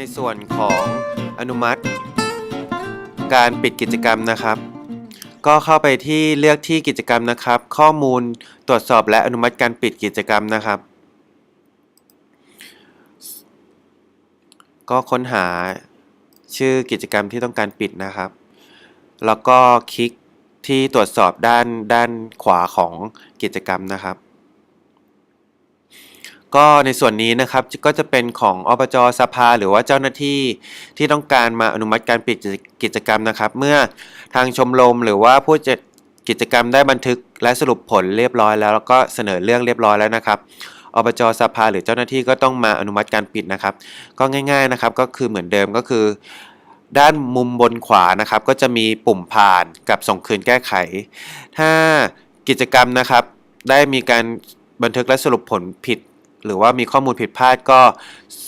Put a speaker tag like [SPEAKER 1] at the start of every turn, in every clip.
[SPEAKER 1] ในส่วนของอนุมัติ การปิดกิจกรรมนะครับ ก็เข้าไปที่เลือกที่กิจกรรมนะครับ ข้อมูลตรวจสอบและอนุมัติการปิดกิจกรรมนะครับ ก็ค้นหาชื่อกิจกรรมที่ต้องการปิดนะครับ แล้วก็คลิกที่ตรวจสอบด้านด้านขวาของกิจกรรมนะครับ ก็ในส่วนนี้นะครับก็จะเป็นของอบจสภา หรือว่าเจ้าหน้าที่ที่ต้องการมาอนุมัติการปิดกิจกรรมนะครับ เมื่อทางชมรมหรือว่าผู้จัดกิจกรรมได้บันทึกและสรุปผลเรียบร้อยแล้วแล้วก็เสนอเรื่องเรียบร้อยแล้วนะครับอบจสภาหรือเจ้าหน้าที่ก็ต้องมาอนุมัติการปิดนะครับ ก็ง่าย ๆนะครับก็คือเหมือนเดิมก็คือ ด้านมุมบนขวานะครับ ก็จะมีปุ่มผ่านกับส่งคืนแก้ไข ถ้ากิจกรรมนะครับ ได้มีการบันทึกและสรุปผลผิด หรือว่ามีข้อมูลผิดพลาดก็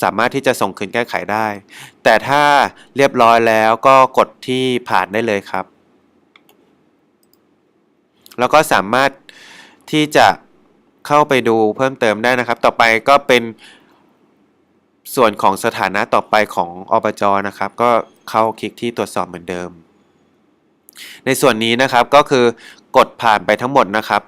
[SPEAKER 1] สามารถที่จะส่งคืนแก้ไขได้ แต่ถ้าเรียบร้อยแล้วก็กดที่ผ่านได้เลยครับ แล้วก็สามารถที่จะเข้าไปดูเพิ่มเติมได้นะครับ ต่อไปก็เป็นส่วนของสถานะต่อไปของอบจนะครับ ก็เข้าคลิกที่ตรวจสอบเหมือนเดิม ในส่วนนี้นะครับก็คือกดผ่านไปทั้งหมดนะครับ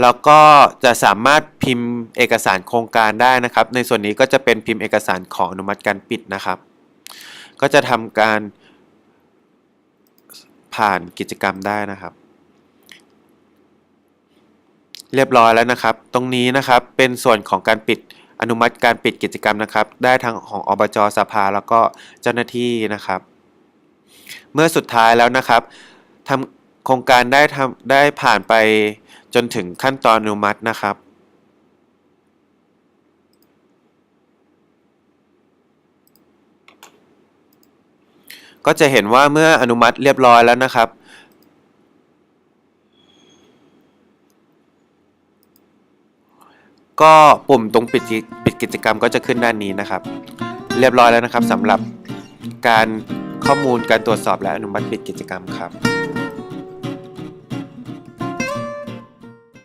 [SPEAKER 1] แล้วก็จะสามารถพิมพ์เอกสารโครงการได้นะครับ ในส่วนนี้ก็จะเป็นพิมพ์เอกสารขออนุมัติการปิดนะครับ ก็จะทำการผ่านกิจกรรมได้นะครับ เรียบร้อยแล้วนะครับ ตรงนี้นะครับเป็นส่วนของการปิดอนุมัติการปิดกิจกรรมนะครับ ได้ทั้งของอบจสภาแล้วก็เจ้าหน้าที่นะครับ เมื่อสุดท้ายแล้วนะครับทำโครงการได้ทำได้ผ่านไป จนถึงขั้นตอนอนุมัตินะครับก็จะเห็นว่าเมื่ออนุมัติเรียบร้อยแล้วนะครับ ก็ปุ่มตรงปิดปิดกิจกรรมก็จะขึ้นด้านนี้นะครับ เรียบร้อยแล้วนะครับสำหรับการข้อมูลการตรวจสอบและอนุมัติปิดกิจกรรมครับ